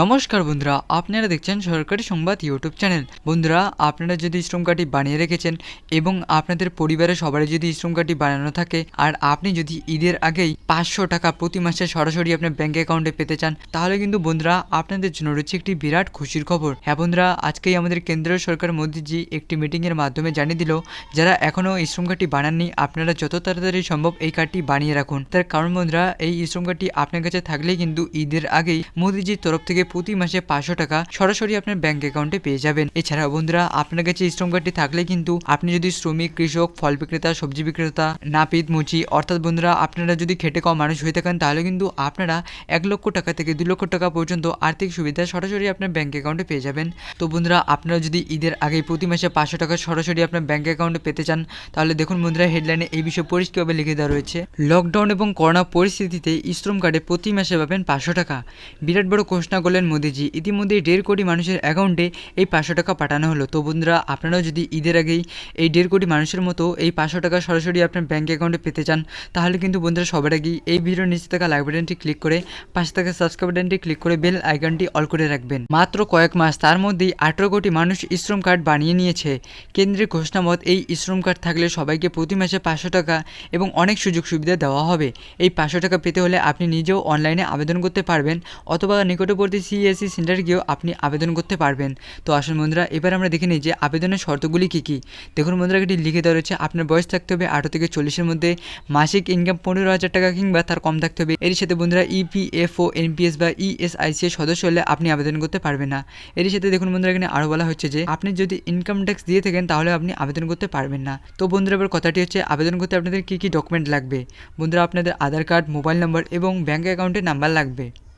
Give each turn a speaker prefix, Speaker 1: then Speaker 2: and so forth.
Speaker 1: নমস্কার বন্ধুরা, আপনারা দেখছেন সরকারি সংবাদ ইউটিউব চ্যানেল। বন্ধুরা, আপনারা যদি শ্রম কার্ডটি বানিয়ে রেখেছেন এবং আপনাদের পরিবারের সবারই যদি শ্রম কার্ডটি বানানো থাকে, আর আপনি যদি ঈদের আগেই পাঁচশো টাকা প্রতি মাসে সরাসরি আপনার ব্যাঙ্ক অ্যাকাউন্টে পেতে চান, তাহলে কিন্তু বন্ধুরা, আপনাদের জন্য রয়েছে একটি বিরাট খুশির খবর। হ্যাঁ বন্ধুরা, আজকেই আমাদের কেন্দ্রীয় সরকার মোদীজি একটি মিটিংয়ের মাধ্যমে জানিয়ে দিল, যারা এখনও শ্রম কার্ডটি বানাননি, আপনারা যত তাড়াতাড়ি সম্ভব এই কার্ডটি বানিয়ে রাখুন। তার কারণ বন্ধুরা, এই শ্রম কার্ডটি আপনার কাছে থাকলেই কিন্তু ঈদের আগেই মোদীজির তরফ থেকে প্রতি মাসে পাঁচশো টাকা সরাসরি আপনার ব্যাংক অ্যাকাউন্টে পেয়ে যাবেন। এছাড়া বন্ধুরা, আপনার কাছে শ্রম কার্ডটি থাকলে কিন্তু আপনি যদি শ্রমিক, কৃষক, ফল বিক্রেতা, সবজি বিক্রেতা, নাপিত, মুচি, অর্থাৎ বন্ধুরা, আপনারা যদি খেটে কম মানুষ হয়ে থাকেন, তাহলে কিন্তু আপনারা এক লক্ষ টাকা থেকে দু লক্ষ টাকা পর্যন্ত আর্থিক সুবিধা সরাসরি আপনার ব্যাংক অ্যাকাউন্টে পেয়ে যাবেন। তো বন্ধুরা, আপনারা যদি ঈদের আগে প্রতি মাসে পাঁচশো টাকা সরাসরি আপনার ব্যাংক অ্যাকাউন্টে পেতে চান, তাহলে দেখুন বন্ধুরা হেডলাইনে এই বিষয়ে পরিষ্কারভাবে লিখে দেওয়া রয়েছে। লকডাউন এবং করোনা পরিস্থিতিতে শ্রম কার্ডে প্রতি মাসে পাবেন পাঁচশো টাকা। বিরাট বড় ঘোষণা মোদীজি ইতিমধ্যে দেড় কোটি মানুষের অ্যাকাউন্টে এই পাঁচশো টাকা পাঠানো হলো। তো বন্ধুরা, আপনারাও যদি ঈদের আগেই এই দেড় কোটি মানুষের মতো এই পাঁচশো টাকা সরাসরি আপনার ব্যাঙ্ক অ্যাকাউন্টে পেতে চান, তাহলে কিন্তু বন্ধুরা সবার আগেই এই ভিডিওর নিচে থাকা লাইক বাটনটি ক্লিক করে, পাশে থাকা সাবস্ক্রাইব বাটনটি ক্লিক করে বেল আইকনটি অল করে রাখবেন। মাত্র কয়েক মাস, তার মধ্যেই আঠেরো কোটি মানুষ শ্রম কার্ড বানিয়ে নিয়েছে। কেন্দ্রের ঘোষণামত এই শ্রম কার্ড থাকলে সবাইকে প্রতি মাসে পাঁচশো টাকা এবং অনেক সুযোগ সুবিধা দেওয়া হবে। এই পাঁচশো টাকা পেতে হলে আপনি নিজেও অনলাইনে আবেদন করতে পারবেন অথবা নিকটবর্তী সিএসসি সেন্টারে গিয়েও আপনি আবেদন করতে পারবেন। তো আসুন বন্ধুরা, এবার আমরা দেখে নিই যে আবেদনের শর্তগুলি কী কী। দেখুন বন্ধুরা এটি লিখে দেওয়া রয়েছে, আপনার বয়স থাকতে হবে আঠারো থেকে চল্লিশের মধ্যে, মাসিক ইনকাম পনেরো হাজার টাকা কিংবা তার কম থাকতে হবে। এর সাথে বন্ধুরা E ইপিএফও এনপিএস বা E ইএসআইসি এর সদস্য হলে আপনি আবেদন করতে পারবেন না। এর সাথে দেখুন বন্ধুরা, এখানে আরও বলা হচ্ছে যে, আপনি যদি ইনকাম ট্যাক্স দিয়ে থাকেন তাহলে আপনি আবেদন করতে পারবেন না। তো বন্ধুরা, এবার কথাটি হচ্ছে, আবেদন করতে আপনাদের কী কী ডকুমেন্ট লাগবে? বন্ধুরা, আপনাদের আধার কার্ড মোবাইল নম্বর এবং ব্যাঙ্ক অ্যাকাউন্টের নাম্বার লাগবে।